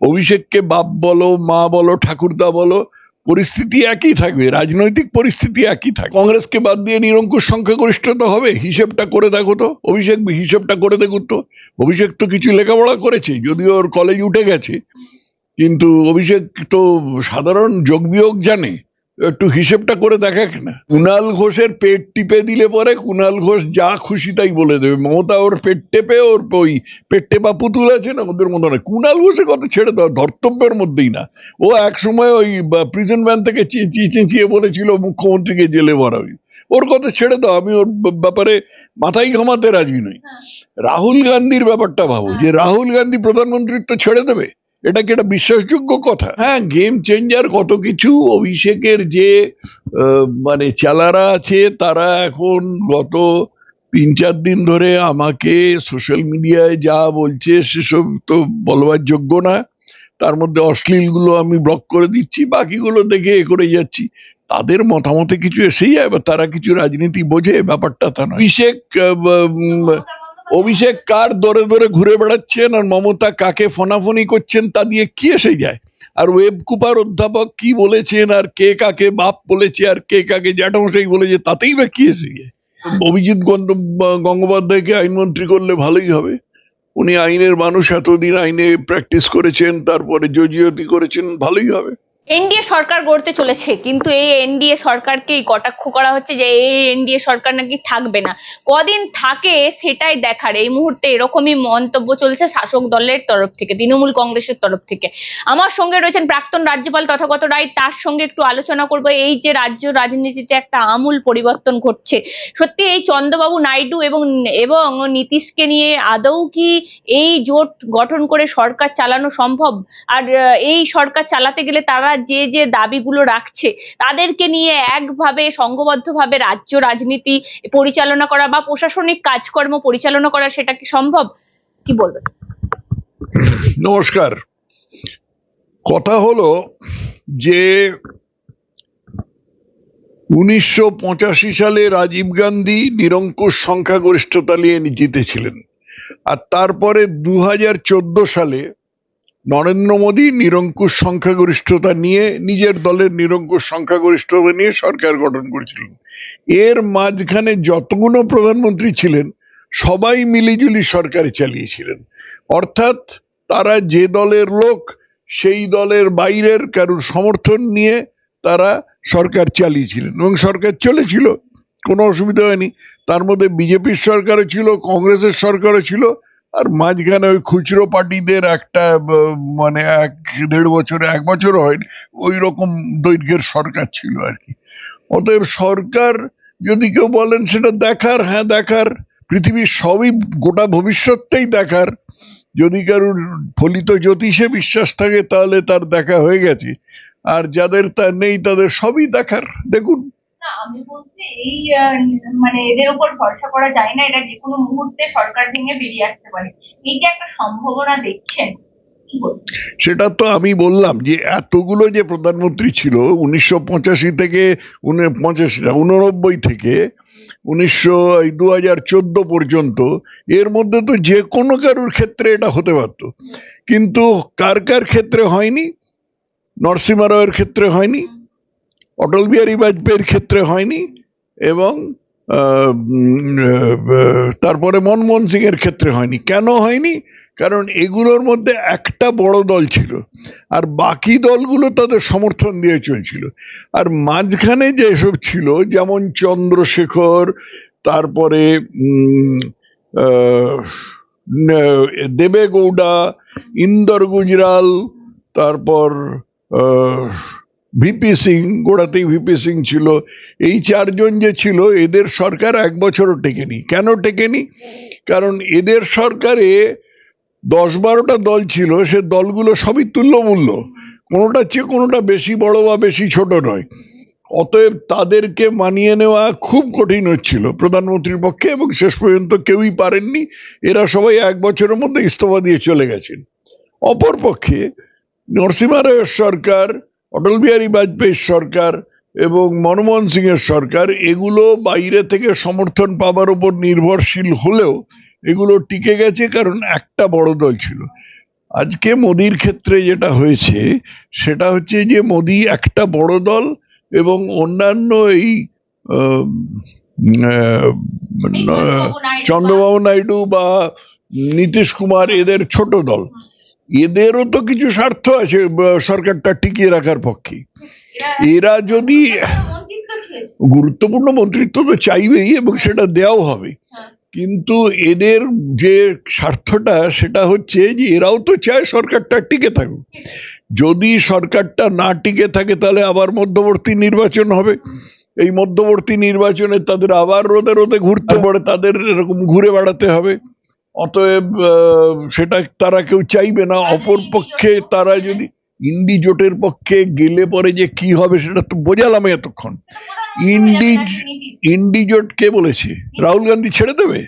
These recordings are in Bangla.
অভিষেককে বাপ বলো, মা বলো, ঠাকুরদা বলো, পরিস্থিতি একই থাকবে, রাজনৈতিক পরিস্থিতি একই থাকবে। কংগ্রেসকে বাদ দিয়ে নিরঙ্কুশ সংখ্যাগরিষ্ঠতা হবে, হিসেবটা করে দেখো তো, অভিষেক হিসেবটা করে দেখো তো। অভিষেক তো কিছু লেখাপড়া করেছে, যদিও ওর কলেজ উঠে গেছে, কিন্তু অভিষেক তো সাধারণ যোগ বিয়োগ জানে। একটু হিসেবটা করে দেখাক না কুণাল ঘোষের পেট টিপে দিলে পরে কুণাল ঘোষ যা খুশি তাই বলে দেবে। মমতা ওর পেট টেপে ওর ওই পেট টেপা পুতুল আছে না ওদের মতো না কুণাল ঘোষের কথা ছেড়ে দাও ধর্তব্যের মধ্যেই না। ও এক সময় ওই প্রিজন ভ্যান থেকে চেঁচিয়ে চেঁচিয়ে বলেছিল মুখ্যমন্ত্রীকে জেলে ভরাবি ওর কথা ছেড়ে দাও আমি ওর ব্যাপারে মাথায় ঘামাতে রাজি নই। রাহুল গান্ধীর ব্যাপারটা ভাবো যে রাহুল গান্ধী প্রধানমন্ত্রীর প্রধানমন্ত্রিত্ব ছেড়ে দেবে? এটা কি একটা বিশ্বাসযোগ্য কথা? হ্যাঁ গেম চেঞ্জার কত কিছু। অভিষেকের যে মানে চালারা আছে তারা এখন গত তিন চার দিন ধরে আমাকে সোশ্যাল মিডিয়ায় যা বলছে সেসব তো বলবার যোগ্য না। তার মধ্যে অশ্লীলগুলো আমি ব্লক করে দিচ্ছি বাকিগুলো দেখে এ করে যাচ্ছি। তাদের মতামতে কিছু এসেই যায় বা তারা কিছু রাজনীতি বোঝে ব্যাপারটা তা নয়। অভিষেক অভিষেক কার দরে দরে ঘুরে বেড়াচ্ছেন আর মমতা কাকে ফোনাফোনি করছেন তা দিয়ে কি এসে যায়? আর ওয়েব কুপার অধ্যাপক কি বলেছেন আর কে কাকে বাপ বলেছে আর কে কাকে জ্যাঠামশাই বলেছে তাতেই বা কি এসে যায়? অভিজিৎ গঙ্গোপাধ্যায়কে আইনমন্ত্রী করলে ভালোই হবে। উনি আইনের মানুষ, এতদিন আইনে প্র্যাকটিস করেছেন, তারপরে জজিয়তি করেছেন, ভালোই হবে। এনডিএ সরকার গড়তে চলেছে, কিন্তু এই এনডিএ সরকারকেই কটাক্ষ করা হচ্ছে যে এই এনডিএ সরকার নাকি থাকবে না। কদিন থাকে সেটাই দেখার, এই মুহূর্তে এরকমই মন্তব্য চলছে শাসক দলের তরফ থেকে, তৃণমূল কংগ্রেসের তরফ থেকে। আমার সঙ্গে রয়েছেন প্রাক্তন রাজ্যপাল তথাগত রায়, তার সঙ্গে একটু আলোচনা করব। এই যে রাজ্য রাজনীতিতে একটা আমূল পরিবর্তন ঘটছে, সত্যি এই চন্দ্রবাবু নাইডু এবং এবং নীতিশকে নিয়ে আদৌ কি এই জোট গঠন করে সরকার চালানো সম্ভব? আর এই সরকার চালাতে গেলে তারা যে যে দাবিগুলো রাখছে, তাদেরকে নিয়ে একভাবে সংঘবদ্ধভাবে রাজ্য রাজনীতি পরিচালনা করা বা প্রশাসনিক কাজকর্ম পরিচালনা করা সেটা কি সম্ভব? কি বলবেন? নমস্কার। কথা হলো যে, উনিশশো পঁচাশি সালে রাজীব গান্ধী নিরঙ্কুশ সংখ্যাগরিষ্ঠতা নিয়ে জিতেছিলেন। আর তারপরে দু হাজার চোদ্দ সালে নরেন্দ্র মোদী নিরঙ্কুশ সংখ্যাগরিষ্ঠতা নিয়ে, নিজের দলের নিরঙ্কুশ সংখ্যাগরিষ্ঠতা নিয়ে সরকার গঠন করেছিলেন। এর মাঝখানে যতগুলো প্রধানমন্ত্রী ছিলেন, সবাই মিলিজুলি সরকার চালিয়েছিলেন। অর্থাৎ তারা যে দলের লোক, সেই দলের বাইরের কারুর সমর্থন নিয়ে তারা সরকার চালিয়েছিলেন এবং সরকার চলেছিল। কোনো অসুবিধা হয়নি। তার মধ্যে বিজেপির সরকারও ছিল, কংগ্রেসের সরকারও ছিল আর মাঝখানে ওই খুচরো পার্টিদের একটা মানে এক দেড় বছরে, এক বছর হয়নি ওই রকম দৈর্ঘ্যের সরকার ছিল আর কি। অতএব সরকার যদি কেউ বলেন সেটা দেখার হ্যাঁ দেখার, পৃথিবীর সবই গোটা ভবিষ্যৎটাই দেখার। যদি কারুর ফলিত জ্যোতিষে বিশ্বাস থাকে তাহলে তার দেখা হয়ে গেছে। আর যাদের তা নেই তাদের সবই দেখার। দেখুন না আমি বলছি এই মানে এদের উপর ভরসা করা যায় না এটা যে কোনো মুহূর্তে সরকার ভেঙে বেরিয়ে আসতে পারে। এই যে একটা সম্ভাবনা দেখছেন সেটা তো আমি বললাম যে এতগুলো যে প্রধানমন্ত্রী ছিল উনিশশো পঁচাশি থেকে পঁচাশি উননব্বই থেকে উনিশশো দু হাজার চোদ্দ পর্যন্ত এর মধ্যে তো যে কোনো কারুর ক্ষেত্রে এটা হতে পারত। কিন্তু কার কার ক্ষেত্রে হয়নি? নরসিমা রাওয়ের ক্ষেত্রে হয়নি? অটল বিহারী বাজপেয়ীর ক্ষেত্রে হয়নি এবং তারপরে মনমোহন সিং এর ক্ষেত্রে হয়নি। কেন হয়নি? কারণ এগুলোর মধ্যে একটা বড় দল ছিল আর বাকি দলগুলো তাদের সমর্থন দিয়ে চলছিল। আর মাঝখানে যেসব ছিল, যেমন চন্দ্রশেখর, তারপরে দেবে গৌড়া ইন্দর গুজরাল, তারপর ভিপি সিং গোড়াতেই ভিপি সিং ছিল, এই চারজন যে ছিল, এদের সরকার এক বছরও টেকেনি। কেন টেকেনি? কারণ এদের সরকারে দশ বারোটা দল ছিল, সে দলগুলো সবই তুল্যমূল্য। কোনোটা চেয়ে কোনোটা বেশি বড় বা বেশি ছোট নয়। অতএব তাদেরকে মানিয়ে নেওয়া খুব কঠিন হচ্ছিল প্রধানমন্ত্রীর পক্ষে এবং শেষ পর্যন্ত কেউই পারেননি। এরা সবাই এক বছরের মধ্যে ইস্তফা দিয়ে চলে গেছেন। অপরপক্ষে নরসিমা রায়ের সরকার অটল বিহারী বাজপেয়ীর সরকার এবং মনমোহন সিং এর সরকার এগুলো বাইরে থেকে সমর্থন পাবার উপর নির্ভরশীল হলেও এগুলো টিকে গেছে কারণ একটা বড় দল ছিল। আজকে মোদির ক্ষেত্রে যেটা হয়েছে সেটা হচ্ছে যে মোদি একটা বড় দল এবং অন্যান্য এই চন্দ্রবাবু নাইডু বা নীতিশ কুমার এদের ছোট দল। এদেরও তো কিছু স্বার্থ আছে সরকারটা টিকিয়ে রাখার পক্ষে। এরা যদি গুরুত্বপূর্ণ মন্ত্রিত্ব তো চাইবেই এবং সেটা দেওয়াও হবে। কিন্তু এদের যে স্বার্থটা সেটা হচ্ছে যে এরাও তো চায় সরকারটা টিকে থাকুক। যদি সরকারটা না টিকে থাকে তাহলে আবার মধ্যবর্তী নির্বাচন হবে। এই মধ্যবর্তী নির্বাচনে তাদের আবার রোদে রোদে ঘুরতে পড়ে তাদের এরকম ঘুরে বেড়াতে হবে। অতএব সেটা তারা কেউ চাইবে না অপর পক্ষে তারা যদি ইন্ডি জোটের পক্ষে গেলে পরে যে কি হবে সেটা তো বোঝালাম এতক্ষণ। ইন্ডি ইন্ডি জোট কে বলেছে? রাহুল গান্ধী ছেড়ে দেবে?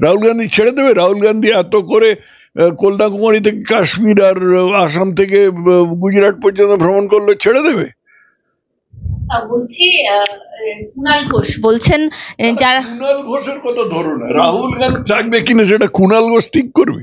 রাহুল গান্ধী ছেড়ে দেবে? রাহুল গান্ধী এত করে কন্যাকুমারী থেকে কাশ্মীর আর আসাম থেকে গুজরাট পর্যন্ত ভ্রমণ করল ছেড়ে দেবে? বলছি কুণাল ঘোষ। বলছেন যারা কুণাল ঘোষের কথা ধরো না। রাহুল গান্ধী থাকবে কিনা সেটা কুণাল ঘোষ ঠিক করবে।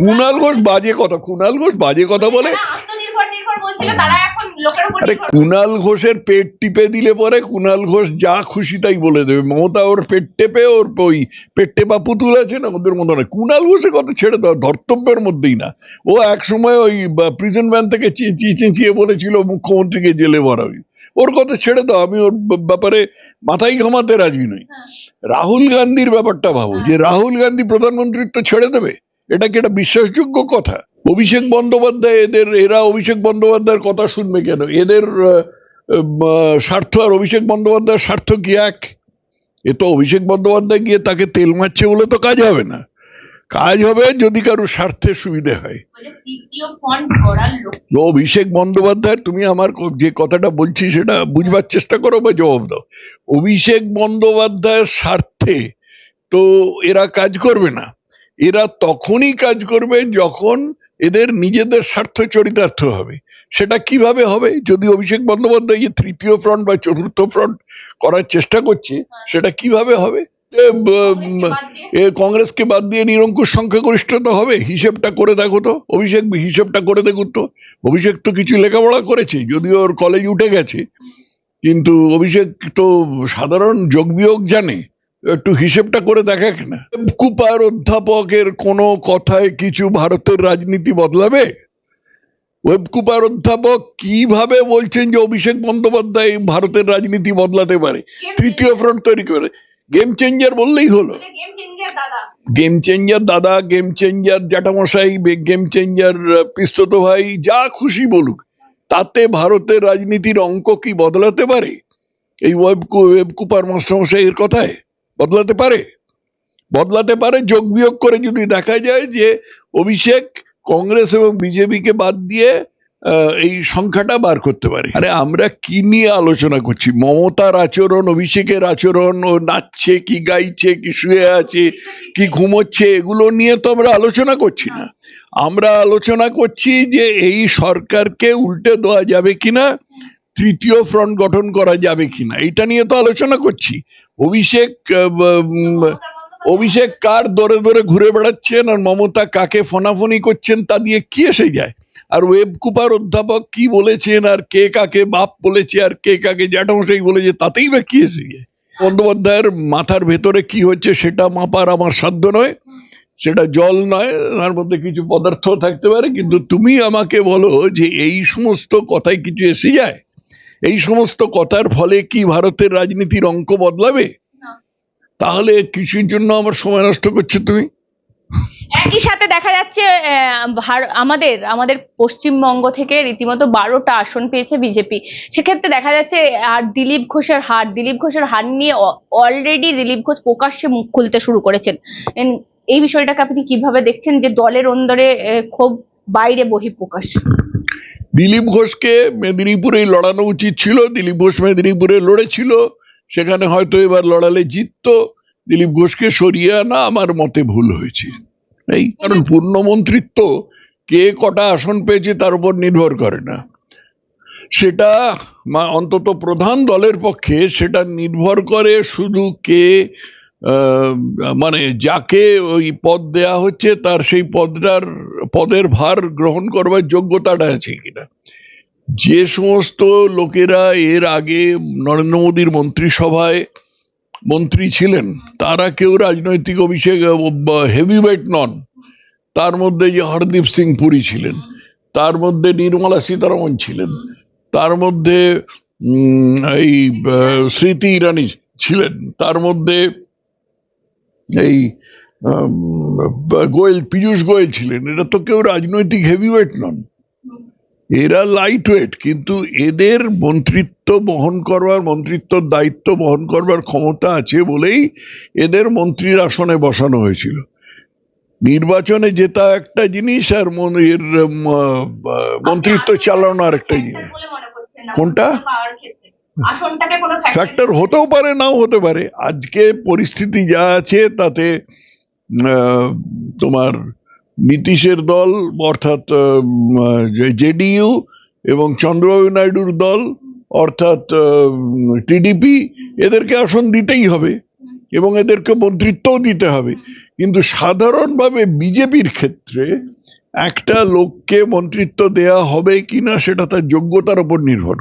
কুণাল ঘোষ বাজে কথা কুণাল ঘোষ বাজে কথা বলে আত্মনির্ভর নির্ভর বলছিল তারা এখন লোকের উপর আরে কুণাল ঘোষের পেট টিপে দিলে পরে কুণাল ঘোষ যা খুশি তাই বলে দেবে। মমতা ওর পেট টেপে ওর ওই পেট টেপা পুতুল আছে না ওদের মতো না কুণাল ঘোষের কথা ছেড়ে দাও ধর্তব্যের মধ্যেই না। ও এক সময় ওই প্রিজন ভ্যান থেকে চেঁচিয়ে চেঁচিয়ে বলেছিল মুখ্যমন্ত্রীকে জেলে ভরাবি ওর কথা ছেড়ে দাও আমি ওর ব্যাপারে মাথায় ঘামাতে রাজি নই। রাহুল গান্ধীর ব্যাপারটা ভাবো যে রাহুল গান্ধী প্রধানমন্ত্রিত্ব ছেড়ে দেবে এটা কি একটা বিশ্বাসযোগ্য কথা? অভিষেক বন্দ্যোপাধ্যায় এদের এরা অভিষেক বন্দ্যোপাধ্যায়ের কথা শুনবে কেন? এদের স্বার্থ আর অভিষেক বন্দ্যোপাধ্যায়ের স্বার্থ কি এক? এ তো অভিষেক বন্দ্যোপাধ্যায় গিয়ে তাকে তেল মারছে বলে তো কাজ হবে না। কাজ হবে যদি কারও স্বার্থে সুবিধে হয়। অভিষেক বন্দ্যোপাধ্যায় তুমি আমার যে কথাটা বলছি সেটা বুঝবার চেষ্টা করো বা জবাব দাও। অভিষেক বন্দ্যোপাধ্যায়ের স্বার্থে তো এরা কাজ করবে না। এরা তখনই কাজ করবে যখন এদের নিজেদের স্বার্থ চরিতার্থ হবে। সেটা কীভাবে হবে? যদি অভিষেক বন্দ্যোপাধ্যায় যে তৃতীয় ফ্রন্ট বা চতুর্থ ফ্রন্ট করার চেষ্টা করছে সেটা কীভাবে হবে? এ, কংগ্রেসকে বাদ দিয়ে? নিরঙ্কুশ সংখ্যাগরিষ্ঠতা হবে? হিসেবটা করে দেখো তো। অভিষেক হিসেবটা করে দেখুন তো। অভিষেক তো কিছু লেখাপড়া করেছে যদিও ওর কলেজ উঠে গেছে। কিন্তু অভিষেক তো সাধারণ যোগ বিয়োগ জানে। একটু হিসেবটা করে দেখা না। কুপার অধ্যাপকের কোনো কথায় কিছু ভারতের রাজনীতি বদলাবে? ওয়েবকুপার অধ্যাপক কীভাবে বলছেন যে অভিষেক বন্দ্যোপাধ্যায় ভারতের রাজনীতি বদলাতে পারে? তৃতীয় ফ্রন্ট তৈরি করে। গেম চেঞ্জার বললেই হলো। গেম চেঞ্জার দাদা। গেম চেঞ্জার দাদা গেম চেঞ্জার জ্যাঠামশাই গেম চেঞ্জার পিস্তত ভাই যা খুশি বলুক। তাতে ভারতের রাজনীতির অঙ্ক কি বদলাতে পারে? এই ওয়েব কুপার মাস্টারমশাই এর কথায় বদলাতে পারে? বদলাতে পারে যোগ বিয়োগ করে যদি দেখা যায় যে অভিষেক কংগ্রেস এবং বিজেপিকে বাদ দিয়ে এই সংখ্যাটা বার করতে পারে। আরে আমরা কি নিয়ে আলোচনা করছি? মমতার আচরণ, অভিষেকের আচরণ, ও নাচছে, কি গাইছে, কি শুয়ে আছে, কি ঘুমোচ্ছে, এগুলো নিয়ে তো আমরা আলোচনা করছি না। আমরা আলোচনা করছি যে এই সরকারকে উল্টে দেওয়া যাবে কিনা, তৃতীয় ফ্রন্ট গঠন করা যাবে কিনা এটা নিয়ে তো আলোচনা করছি। অভিষেক অভিষেক কার দরে দরে ঘুরে বেড়াচ্ছেন আর মমতা কাকে ফোনাফোনি করছেন তা দিয়ে কি এসে যায়? আর ওয়েব কুপার অধ্যাপক কি বলেছেন আর কে কাকে বাপ বলেছে আর কে কাকে জ্যাঠামশাই বলেছে তাতেই বা কি এসে যায় বন্দ্যোপাধ্যায়ের মাথার ভেতরে কি হচ্ছে সেটা মাপার আমার সাধ্য নয় সেটা জল নয় তার মধ্যে কিছু পদার্থ থাকতে পারে কিন্তু তুমি আমাকে বলো যে এই সমস্ত কথায় কিছু এসে যায়? এই সমস্ত কথার ফলে কি ভারতের রাজনীতির অঙ্ক বদলাবে? তাহলে কিছুর জন্য আমার সময় নষ্ট করছ তুমি? একই সাথে দেখা যাচ্ছে আমাদের আমাদের পশ্চিমবঙ্গ থেকে রীতিমতো বারোটা আসন পেয়েছে বিজেপি। সেক্ষেত্রে দেখা যাচ্ছে, আর দিলীপ ঘোষের হার, দিলীপ ঘোষের হার নিয়ে অলরেডি দিলীপ ঘোষ প্রকাশ্যে মুখ খুলতে শুরু করেছেন। এই বিষয়টাকে আপনি কীভাবে দেখছেন যে দলের অন্দরে খুব বাইরে বহিঃপ্রকাশ? দিলীপ ঘোষকে মেদিনীপুরেই লড়ানো উচিত ছিল, দিলীপ ঘোষ মেদিনীপুরে লড়েছিল, সেখানে হয়তো এবার লড়ালে জিততো। দিলীপ ঘোষকে সরিয়ে আনা আমার মতে ভুল হয়েছে। এই কারণ পূর্ণমন্ত্রিত্ব কে কটা আসন পেয়েছে তার উপর নির্ভর করে না। সেটা অন্তত প্রধান দলের পক্ষে সেটা নির্ভর করে শুধু কে মানে যাকে ওই পদ দেয়া হচ্ছে তার সেই পদটার, পদের ভার গ্রহণ করবার যোগ্যতাটা আছে কিনা। যে সমস্ত লোকেরা এর আগে নরেন্দ্র মোদীর মন্ত্রিসভায় মন্ত্রী ছিলেন, তারা কেউ রাজনৈতিক অভিষেক হেভিওয়েট নন। তার মধ্যে যে হরদীপ সিং পুরী ছিলেন, তার মধ্যে নির্মলা সীতারমন ছিলেন, তার মধ্যে এই স্মৃতি ইরানি ছিলেন, তার মধ্যে এই গোয়েল, পীযূষ গোয়েল ছিলেন। এরা তো কেউ রাজনৈতিক হেভিওয়েট নন। এরা লাইট ওয়েট কিন্তু এদের মন্ত্রিত্ব বহন করবার মন্ত্রিত্বর দায়িত্ব বহন করবার ক্ষমতা আছে বলেই এদের মন্ত্রীর আসনে বসানো হয়েছিল। নির্বাচনে জেতা একটা জিনিস আর এর মন্ত্রিত্ব চালানো আর একটা জিনিস। কোনটা? ফ্যাক্টর হতেও পারে নাও হতে পারে। আজকে পরিস্থিতি যা আছে তাতে তোমার নীতিশের দল, অর্থাৎ জেডিইউ এবং চন্দ্রবাবু নাইডুর দল, অর্থাৎ টিডিপি, এদেরকে আসন দিতেই হবে এবং এদেরকে মন্ত্রিত্বও দিতে হবে। কিন্তু সাধারণভাবে বিজেপির ক্ষেত্রে একটা লোককে মন্ত্রিত্ব দেয়া হবে কিনা সেটা তার যোগ্যতার উপর নির্ভর